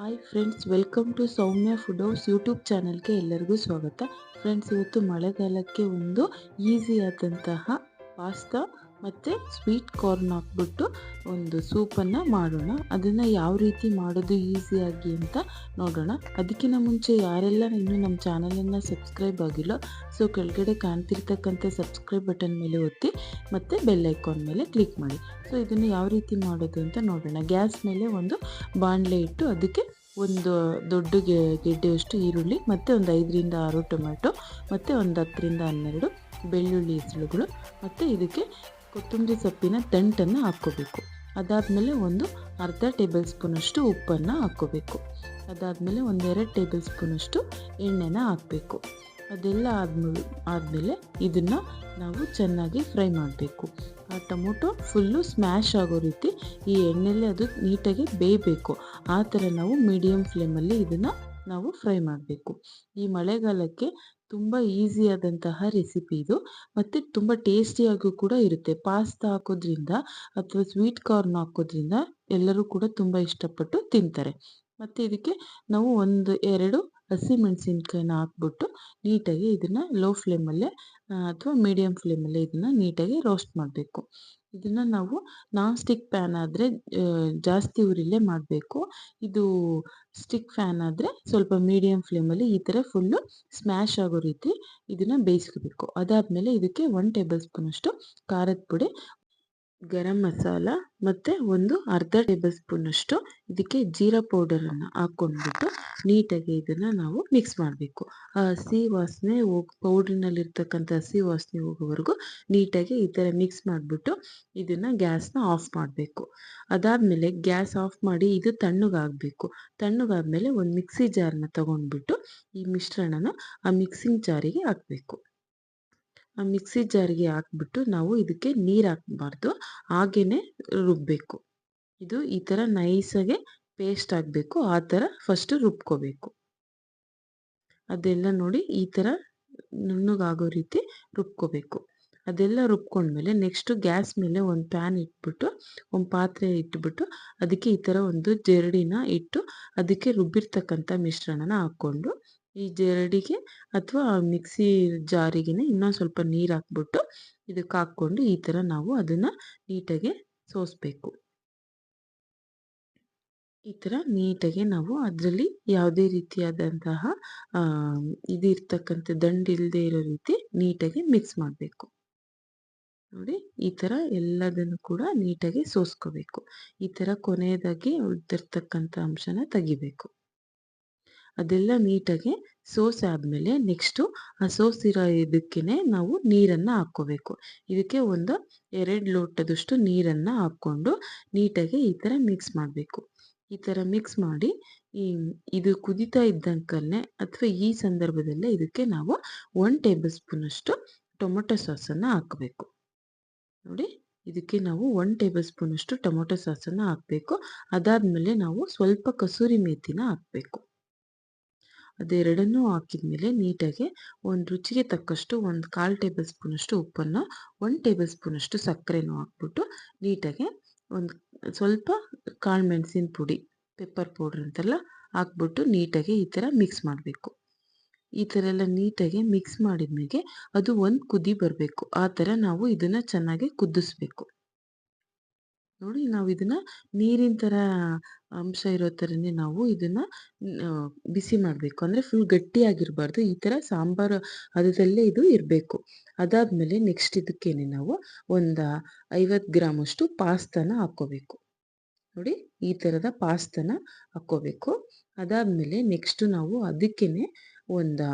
Hi friends welcome to Soumya food house YouTube ಚಾನಲ್ಗೆ ಎಲ್ಲರಿಗೂ ಸ್ವಾಗತ. ಫ್ರೆಂಡ್ಸ್ ಇವತ್ತು ಮಳೆಗಾಲಕ್ಕೆ ಒಂದು ಈಸಿ ಆದಂತಹ ಪಾಸ್ತಾ ಮತ್ತು ಸ್ವೀಟ್ ಕಾರ್ನ್ ಹಾಕ್ಬಿಟ್ಟು ಒಂದು ಸೂಪನ್ನು ಮಾಡೋಣ. ಅದನ್ನು ಯಾವ ರೀತಿ ಮಾಡೋದು ಈಸಿಯಾಗಿ ಅಂತ ನೋಡೋಣ. ಅದಕ್ಕಿಂತ ಮುಂಚೆ ಯಾರೆಲ್ಲ ಇನ್ನೂ ನಮ್ಮ ಚಾನಲನ್ನು ಸಬ್ಸ್ಕ್ರೈಬ್ ಆಗಿಲ್ಲ ಸೊ ಕೆಳಗಡೆ ಕಾಣ್ತಿರ್ತಕ್ಕಂಥ ಸಬ್ಸ್ಕ್ರೈಬ್ ಬಟನ್ ಮೇಲೆ ಒತ್ತಿ, ಮತ್ತು ಬೆಲ್ಲೈಕಾನ್ ಮೇಲೆ ಕ್ಲಿಕ್ ಮಾಡಿ. ಸೊ ಇದನ್ನು ಯಾವ ರೀತಿ ಮಾಡೋದು ಅಂತ ನೋಡೋಣ. ಗ್ಯಾಸ್ ಮೇಲೆ ಒಂದು ಬಾಣಲೆ ಇಟ್ಟು ಅದಕ್ಕೆ ಒಂದು ದೊಡ್ಡ ಗೆಡ್ಡೆಯಷ್ಟು ಈರುಳ್ಳಿ, ಮತ್ತು ಒಂದು ಐದರಿಂದ ಆರು ಟೊಮ್ಯಾಟೊ, ಮತ್ತು ಒಂದು ಹತ್ತರಿಂದ ಹನ್ನೆರಡು ಬೆಳ್ಳುಳ್ಳಿ ಹೆಸಳುಗಳು ಮತ್ತು ಇದಕ್ಕೆ ಕೊತ್ತಂಬರಿ ಸೊಪ್ಪಿನ ದಂಟನ್ನು ಹಾಕ್ಕೋಬೇಕು. ಅದಾದಮೇಲೆ ಒಂದು ಅರ್ಧ ಟೇಬಲ್ ಸ್ಪೂನಷ್ಟು ಉಪ್ಪನ್ನು ಹಾಕ್ಕೋಬೇಕು. ಅದಾದಮೇಲೆ ಒಂದೆರಡು ಟೇಬಲ್ ಸ್ಪೂನಷ್ಟು ಎಣ್ಣೆನ ಹಾಕಬೇಕು. ಅದೆಲ್ಲ ಆದ್ಮೇಲೆ ಆದಮೇಲೆ ಇದನ್ನು ನಾವು ಚೆನ್ನಾಗಿ ಫ್ರೈ ಮಾಡಬೇಕು. ಆ ಟೊಮೊಟೊ ಫುಲ್ಲು ಸ್ಮ್ಯಾಶ್ ಆಗೋ ರೀತಿ ಈ ಎಣ್ಣೆಯಲ್ಲಿ ಅದು ನೀಟಾಗಿ ಬೇಯಬೇಕು. ಆ ಥರ ನಾವು ಮೀಡಿಯಮ್ ಫ್ಲೇಮಲ್ಲಿ ಇದನ್ನು ನಾವು ಫ್ರೈ ಮಾಡಬೇಕು. ಈ ಮಳೆಗಾಲಕ್ಕೆ ತುಂಬ ಆದಂತಹ ರೆಸಿಪಿ ಇದು. ಮತ್ತು ತುಂಬ ಟೇಸ್ಟಿಯಾಗೂ ಕೂಡ ಇರುತ್ತೆ. ಪಾಸ್ತಾ ಹಾಕೋದ್ರಿಂದ ಅಥವಾ ಸ್ವೀಟ್ ಕಾರ್ನ್ ಹಾಕೋದ್ರಿಂದ ಎಲ್ಲರೂ ಕೂಡ ತುಂಬ ಇಷ್ಟಪಟ್ಟು ತಿಂತಾರೆ. ಮತ್ತು ಇದಕ್ಕೆ ನಾವು ಒಂದು ಎರಡು ಹಸಿಮೆಣಸಿನ್ಕಾಯಿನ ಹಾಕ್ಬಿಟ್ಟು ನೀಟಾಗಿ ಇದನ್ನು ಲೋ ಫ್ಲೇಮಲ್ಲೇ ಅಥವಾ ಮೀಡಿಯಮ್ ಫ್ಲೇಮಲ್ಲೇ ಇದನ್ನು ನೀಟಾಗಿ ರೋಸ್ಟ್ ಮಾಡಬೇಕು. ಇದನ್ನು ನಾವು ನಾನ್ ಸ್ಟಿಕ್ ಪ್ಯಾನ್ ಆದರೆ ಜಾಸ್ತಿ ಉರಿಲೇ ಮಾಡಬೇಕು. ಇದು ಸ್ಟಿಕ್ ಫ್ಯಾನ್ ಆದರೆ ಸ್ವಲ್ಪ ಮೀಡಿಯಮ್ ಫ್ಲೇಮಲ್ಲಿ ಈ ಥರ ಫುಲ್ಲು ಸ್ಮ್ಯಾಶ್ ಆಗೋ ರೀತಿ ಇದನ್ನು ಬೇಯಿಸ್ಕೋಬೇಕು. ಅದಾದಮೇಲೆ ಇದಕ್ಕೆ ಒನ್ ಟೇಬಲ್ ಸ್ಪೂನಷ್ಟು ಖಾರದ ಪುಡಿ ಗರಂ ಮಸಾಲ ಮತ್ತು ಒಂದು ಅರ್ಧ ಟೇಬಲ್ ಸ್ಪೂನಷ್ಟು ಇದಕ್ಕೆ ಜೀರಾ ಪೌಡರನ್ನು ಹಾಕ್ಕೊಂಡ್ಬಿಟ್ಟು ನೀಟಾಗಿ ಇದನ್ನು ನಾವು ಮಿಕ್ಸ್ ಮಾಡಬೇಕು. ಆ ಹಸಿ ವಾಸನೆ ಹೋಗಿ, ಪೌಡ್ರಿನಲ್ಲಿರ್ತಕ್ಕಂಥ ಹಸಿ ವಾಸನೆ ಹೋಗೋವರೆಗೂ ನೀಟಾಗಿ ಈ ಥರ ಮಿಕ್ಸ್ ಮಾಡಿಬಿಟ್ಟು ಇದನ್ನು ಗ್ಯಾಸ್ನ ಆಫ್ ಮಾಡಬೇಕು. ಅದಾದಮೇಲೆ ಗ್ಯಾಸ್ ಆಫ್ ಮಾಡಿ ಇದು ತಣ್ಣಗಾಗಬೇಕು ತಣ್ಣಗಾದ್ಮೇಲೆ ಒಂದು ಮಿಕ್ಸಿ ಜಾರನ್ನ ತಗೊಂಡ್ಬಿಟ್ಟು ಈ ಮಿಶ್ರಣನ ಆ ಮಿಕ್ಸಿಂಗ್ ಜಾರಿಗೆ ಹಾಕಬೇಕು. ಮಿಕ್ಸಿ ಜಾರ್ಗೆ ಹಾಕ್ಬಿಟ್ಟು ನಾವು ಇದಕ್ಕೆ ನೀರು ಹಾಕಬಾರ್ದು. ಹಾಗೇ ರುಬ್ಬಬೇಕು ಇದು ಈ ಥರ ನೈಸಾಗೆ ಪೇಸ್ಟ್ ಆಗಬೇಕು. ಆ ಥರ ಫಸ್ಟು ರುಬ್ಕೋಬೇಕು. ಅದೆಲ್ಲ ನೋಡಿ ಈ ಥರ ನುಣ್ಣಗಾಗೋ ರೀತಿ ರುಬ್ಕೋಬೇಕು. ಅದೆಲ್ಲ ರುಬ್ಕೊಂಡ್ಮೇಲೆ ನೆಕ್ಸ್ಟು ಗ್ಯಾಸ್ ಮೇಲೆ ಒಂದು ಪ್ಯಾನ್ ಇಟ್ಬಿಟ್ಟು, ಒಂದು ಪಾತ್ರೆ ಇಟ್ಬಿಟ್ಟು ಅದಕ್ಕೆ ಈ ಥರ ಒಂದು ಜರಡಿನ ಇಟ್ಟು ಅದಕ್ಕೆ ರುಬ್ಬಿರ್ತಕ್ಕಂಥ ಮಿಶ್ರಣನ ಹಾಕ್ಕೊಂಡು ಈ ಜರಡಿಗೆ ಅಥವಾ ಮಿಕ್ಸಿ ಜಾರಿಗೆ ಇನ್ನೊಂದು ಸ್ವಲ್ಪ ನೀರು ಹಾಕ್ಬಿಟ್ಟು ಇದಕ್ಕೆ ಹಾಕ್ಕೊಂಡು ಈ ಥರ ನಾವು ಅದನ್ನು ನೀಟಾಗಿ ಸೋಸಬೇಕು. ಈ ಥರ ನೀಟಾಗಿ ನಾವು ಅದರಲ್ಲಿ ಯಾವುದೇ ರೀತಿಯಾದಂತಹ ಇದು ಇರ್ತಕ್ಕಂಥ ದಂಡು ಇಲ್ಲದೆ ಇರೋ ರೀತಿ ನೀಟಾಗಿ ಮಿಕ್ಸ್ ಮಾಡಬೇಕು. ನೋಡಿ, ಈ ಥರ ಎಲ್ಲದನ್ನು ಕೂಡ ನೀಟಾಗಿ ಸೋಸ್ಕೋಬೇಕು. ಈ ಥರ ಕೊನೆಯದಾಗಿ ಉಳಿದಿರ್ತಕ್ಕಂಥ ಅಂಶನ ತೆಗಿಬೇಕು. ಅದೆಲ್ಲ ನೀಟಾಗಿ ಆದಮೇಲೆ ನೆಕ್ಸ್ಟು ಆ ಸೋಸಿರೋ ಇದಕ್ಕೇ ನಾವು ನೀರನ್ನು ಹಾಕ್ಕೋಬೇಕು. ಇದಕ್ಕೆ ಒಂದು ಎರಡು ಲೋಟದಷ್ಟು ನೀರನ್ನು ಹಾಕ್ಕೊಂಡು ನೀಟಾಗಿ ಈ ಥರ ಮಿಕ್ಸ್ ಮಾಡಬೇಕು. ಈ ಥರ ಮಿಕ್ಸ್ ಮಾಡಿ ಈ ಇದು ಕುದಿತಾ ಇದ್ದಂಕಲ್ಲೇ ಅಥವಾ ಈ ಸಂದರ್ಭದಲ್ಲೇ ಇದಕ್ಕೆ ನಾವು ಒನ್ ಟೇಬಲ್ ಸ್ಪೂನಷ್ಟು ಟೊಮೊಟೊ ಸಾಸನ್ನು ಹಾಕಬೇಕು. ನೋಡಿ, ಇದಕ್ಕೆ ನಾವು ಒನ್ ಟೇಬಲ್ ಸ್ಪೂನಷ್ಟು ಟೊಮೊಟೊ ಸಾಸನ್ನು ಹಾಕಬೇಕು. ಅದಾದಮೇಲೆ ನಾವು ಸ್ವಲ್ಪ ಕಸೂರಿ ಮೇಥಿನ ಹಾಕಬೇಕು. ಅದೆರಡನ್ನೂ ಹಾಕಿದ್ಮೇಲೆ ನೀಟಾಗಿ ಒಂದು ರುಚಿಗೆ ತಕ್ಕಷ್ಟು ಒಂದು ಕಾಲು ಟೇಬಲ್ ಸ್ಪೂನಷ್ಟು ಉಪ್ಪನ್ನು, ಒಂದು ಟೇಬಲ್ ಸ್ಪೂನಷ್ಟು ಸಕ್ಕರೆನೂ ಹಾಕ್ಬಿಟ್ಟು ನೀಟಾಗಿ ಒಂದು ಸ್ವಲ್ಪ ಕಾಳು ಮೆಣಸಿನ ಪುಡಿ ಪೆಪ್ಪರ್ ಪೌಡ್ರ್ ಅಂತೆಲ್ಲ ಹಾಕ್ಬಿಟ್ಟು ನೀಟಾಗಿ ಈ ಥರ ಮಿಕ್ಸ್ ಮಾಡಬೇಕು. ಈ ಥರ ಎಲ್ಲ ನೀಟಾಗಿ ಮಿಕ್ಸ್ ಮಾಡಿದ್ಮೇಲೆ ಅದು ಒಂದು ಕುದಿ ಬರಬೇಕು. ಆ ಥರ ನಾವು ಇದನ್ನು ಚೆನ್ನಾಗಿ ಕುದಿಸ್ಬೇಕು. ನೋಡಿ ನಾವು ಇದನ್ನ ನೀರಿನ ಥರ ಅಂಶ ಇರೋ ಥರನೇ ನಾವು ಇದನ್ನ ಬಿಸಿ ಮಾಡಬೇಕು. ಅಂದರೆ ಫುಲ್ ಗಟ್ಟಿಯಾಗಿರಬಾರ್ದು. ಈ ಥರ ಸಾಂಬಾರು ಅದರಲ್ಲೇ ಇದು ಇರಬೇಕು. ಅದಾದಮೇಲೆ ನೆಕ್ಸ್ಟ್ ಇದಕ್ಕೇನೆ ನಾವು ಒಂದು ಐವತ್ತು ಗ್ರಾಮಷ್ಟು ಪಾಸ್ತಾನ ಹಾಕ್ಕೋಬೇಕು. ನೋಡಿ, ಈ ಥರದ ಪಾಸ್ತಾನ ಹಾಕ್ಕೋಬೇಕು. ಅದಾದಮೇಲೆ ನೆಕ್ಸ್ಟು ನಾವು ಅದಕ್ಕೇ ಒಂದು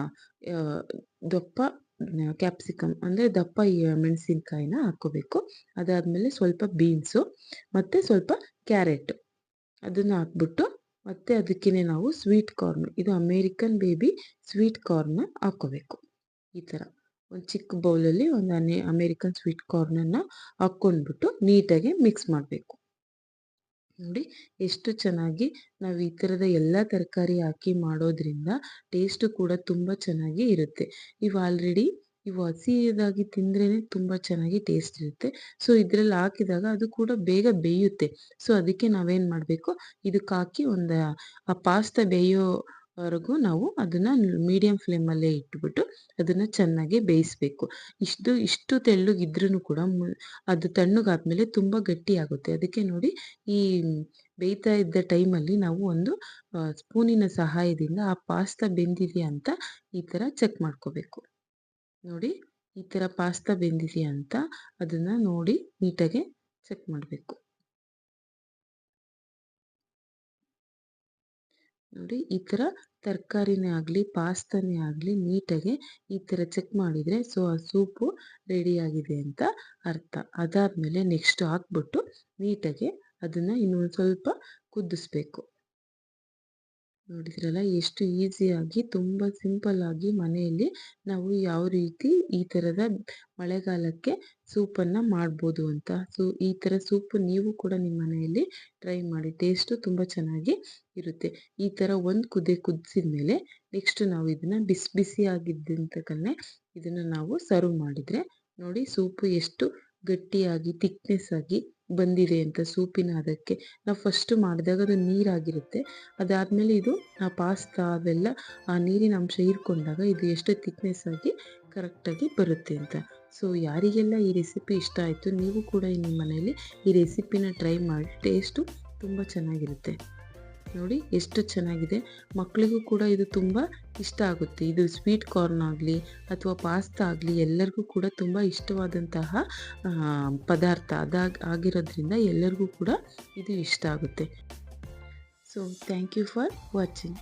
ದಪ್ಪ ಕ್ಯಾಪ್ಸಿಕಮ್ ಅಂದರೆ ದಪ್ಪ ಮೆಣಸಿನ್ಕಾಯಿನ ಹಾಕ್ಕೋಬೇಕು. ಅದಾದಮೇಲೆ ಸ್ವಲ್ಪ ಬೀನ್ಸು ಮತ್ತು ಸ್ವಲ್ಪ ಕ್ಯಾರೆಟ್ ಅದನ್ನು ಹಾಕ್ಬಿಟ್ಟು, ಮತ್ತು ಅದಕ್ಕೇ ನಾವು ಸ್ವೀಟ್ ಕಾರ್ನ್ ಇದು ಅಮೇರಿಕನ್ ಬೇಬಿ ಸ್ವೀಟ್ ಕಾರ್ನ ಹಾಕ್ಕೋಬೇಕು. ಈ ಥರ ಒಂದು ಚಿಕ್ಕ ಬೌಲಲ್ಲಿ ಒಂದು ಅನೆ ಅಮೇರಿಕನ್ ಸ್ವೀಟ್ ಕಾರ್ನನ್ನು ಹಾಕ್ಕೊಂಡ್ಬಿಟ್ಟು ನೀಟಾಗಿ ಮಿಕ್ಸ್ ಮಾಡಬೇಕು. ನೋಡಿ ಎಷ್ಟು ಚೆನ್ನಾಗಿ ನಾವು ಈ ಥರದ ಎಲ್ಲ ತರಕಾರಿ ಹಾಕಿ ಮಾಡೋದ್ರಿಂದ ಟೇಸ್ಟು ಕೂಡ ತುಂಬ ಚೆನ್ನಾಗಿ ಇರುತ್ತೆ. ಇವು ಆಲ್ರೆಡಿ ಇವು ಹಸಿದಾಗಿ ತಿಂದ್ರೇ ತುಂಬ ಚೆನ್ನಾಗಿ ಟೇಸ್ಟ್ ಇರುತ್ತೆ. ಸೊ ಇದರಲ್ಲಿ ಹಾಕಿದಾಗ ಅದು ಕೂಡ ಬೇಗ ಬೇಯುತ್ತೆ. ಸೊ ಅದಕ್ಕೆ ನಾವೇನು ಮಾಡಬೇಕು? ಇದಕ್ಕೆ ಹಾಕಿ ಒಂದು ಆ ಪಾಸ್ತಾ ಬೇಯೋವರೆಗೂ ನಾವು ಅದನ್ನು ಮೀಡಿಯಂ ಫ್ಲೇಮಲ್ಲೇ ಇಟ್ಬಿಟ್ಟು ಅದನ್ನು ಚೆನ್ನಾಗಿ ಬೇಯಿಸಬೇಕು. ಇಷ್ಟು ಇಷ್ಟು ತೆಳ್ಳಗಿದ್ರೂ ಕೂಡ ಅದು ತಣ್ಣಗಾದ್ಮೇಲೆ ತುಂಬ ಗಟ್ಟಿಯಾಗುತ್ತೆ. ಅದಕ್ಕೆ ನೋಡಿ ಈ ಬೇಯ್ತಾ ಇದ್ದ ಟೈಮಲ್ಲಿ ನಾವು ಒಂದು ಸ್ಪೂನಿನ ಸಹಾಯದಿಂದ ಆ ಪಾಸ್ತಾ ಬೆಂದಿದೆಯಾ ಅಂತ ಈ ಥರ ಚೆಕ್ ಮಾಡ್ಕೋಬೇಕು. ನೋಡಿ, ಈ ಥರ ಪಾಸ್ತಾ ಬೆಂದಿದೆಯಾ ಅಂತ ಅದನ್ನು ನೋಡಿ ನೀಟಾಗೆ ಚೆಕ್ ಮಾಡಬೇಕು. ನೋಡಿ, ಈ ಥರ ತರಕಾರಿನೇ ಆಗಲಿ, ಪಾಸ್ತಾನೇ ಆಗಲಿ, ನೀಟಾಗಿ ಈ ಥರ ಚೆಕ್ ಮಾಡಿದರೆ ಸೊ, ಆ ಸೂಪು ರೆಡಿಯಾಗಿದೆ ಅಂತ ಅರ್ಥ. ಅದಾದಮೇಲೆ ನೆಕ್ಸ್ಟ್ ಹಾಕ್ಬಿಟ್ಟು ನೀಟಾಗಿ ಅದನ್ನು ಇನ್ನೊಂದು ಸ್ವಲ್ಪ ಕುದಿಸ್ಬೇಕು. ನೋಡಿದ್ರಲ್ಲ, ಎಷ್ಟು ಈಸಿಯಾಗಿ, ತುಂಬ ಆಗಿ ಮನೆಯಲ್ಲಿ ನಾವು ಯಾವ ರೀತಿ ಈ ಥರದ ಮಳೆಗಾಲಕ್ಕೆ ಸೂಪನ್ನು ಮಾಡ್ಬೋದು ಅಂತ. ಸೊ, ಈ ಥರ ಸೂಪ್ ನೀವು ಕೂಡ ನಿಮ್ಮ ಮನೆಯಲ್ಲಿ ಟ್ರೈ ಮಾಡಿ. ಟೇಸ್ಟು ತುಂಬ ಚೆನ್ನಾಗಿ ಇರುತ್ತೆ. ಈ ಥರ ಒಂದು ಕುದಿ ಕುದಿಸಿದ ಮೇಲೆ ನೆಕ್ಸ್ಟ್ ನಾವು ಇದನ್ನು ಬಿಸಿ ಬಿಸಿಯಾಗಿದ್ದಂತಕ್ಕನ್ನೇ ಇದನ್ನು ನಾವು ಸರ್ವ್ ಮಾಡಿದರೆ ನೋಡಿ ಸೂಪು ಎಷ್ಟು ಗಟ್ಟಿಯಾಗಿ ತಿಕ್ನೆಸ್ ಆಗಿ ಬಂದಿದೆ ಅಂತ ಸೂಪಿನ ಅದಕ್ಕೆ. ನಾವು ಫಸ್ಟ್ ಮಾಡಿದಾಗ ಅದು ನೀರಾಗಿರುತ್ತೆ. ಅದಾದಮೇಲೆ ಇದು, ಆ ಪಾಸ್ತಾ ಅವೆಲ್ಲ, ಆ ನೀರಿನ ಅಂಶ ಹೀರ್ಕೊಂಡಾಗ ಇದು ಎಷ್ಟು ತಿಕ್ನೆಸ್ ಆಗಿ ಕರೆಕ್ಟಾಗಿ ಬರುತ್ತೆ ಅಂತ. ಸೊ ಯಾರಿಗೆಲ್ಲ ಈ ರೆಸಿಪಿ ಇಷ್ಟ ಆಯಿತು, ನೀವು ಕೂಡ ನಿಮ್ಮ ಮನೆಯಲ್ಲಿ ಈ ರೆಸಿಪಿನ ಟ್ರೈ ಮಾಡಿ ಟೇಸ್ಟು ತುಂಬ ಚೆನ್ನಾಗಿರುತ್ತೆ. ನೋಡಿ ಎಷ್ಟು ಚೆನ್ನಾಗಿದೆ. ಮಕ್ಕಳಿಗೂ ಕೂಡ ಇದು ತುಂಬ ಇಷ್ಟ ಆಗುತ್ತೆ. ಇದು ಸ್ವೀಟ್ ಕಾರ್ನ್ ಆಗಲಿ ಅಥವಾ ಪಾಸ್ತಾ ಆಗಲಿ ಎಲ್ಲರಿಗೂ ಕೂಡ ತುಂಬ ಇಷ್ಟವಾದಂತಹ ಪದಾರ್ಥ ಅದಾಗ, ಆಗಿರೋದ್ರಿಂದ ಎಲ್ಲರಿಗೂ ಕೂಡ ಇದು ಇಷ್ಟ ಆಗುತ್ತೆ. So thank you for watching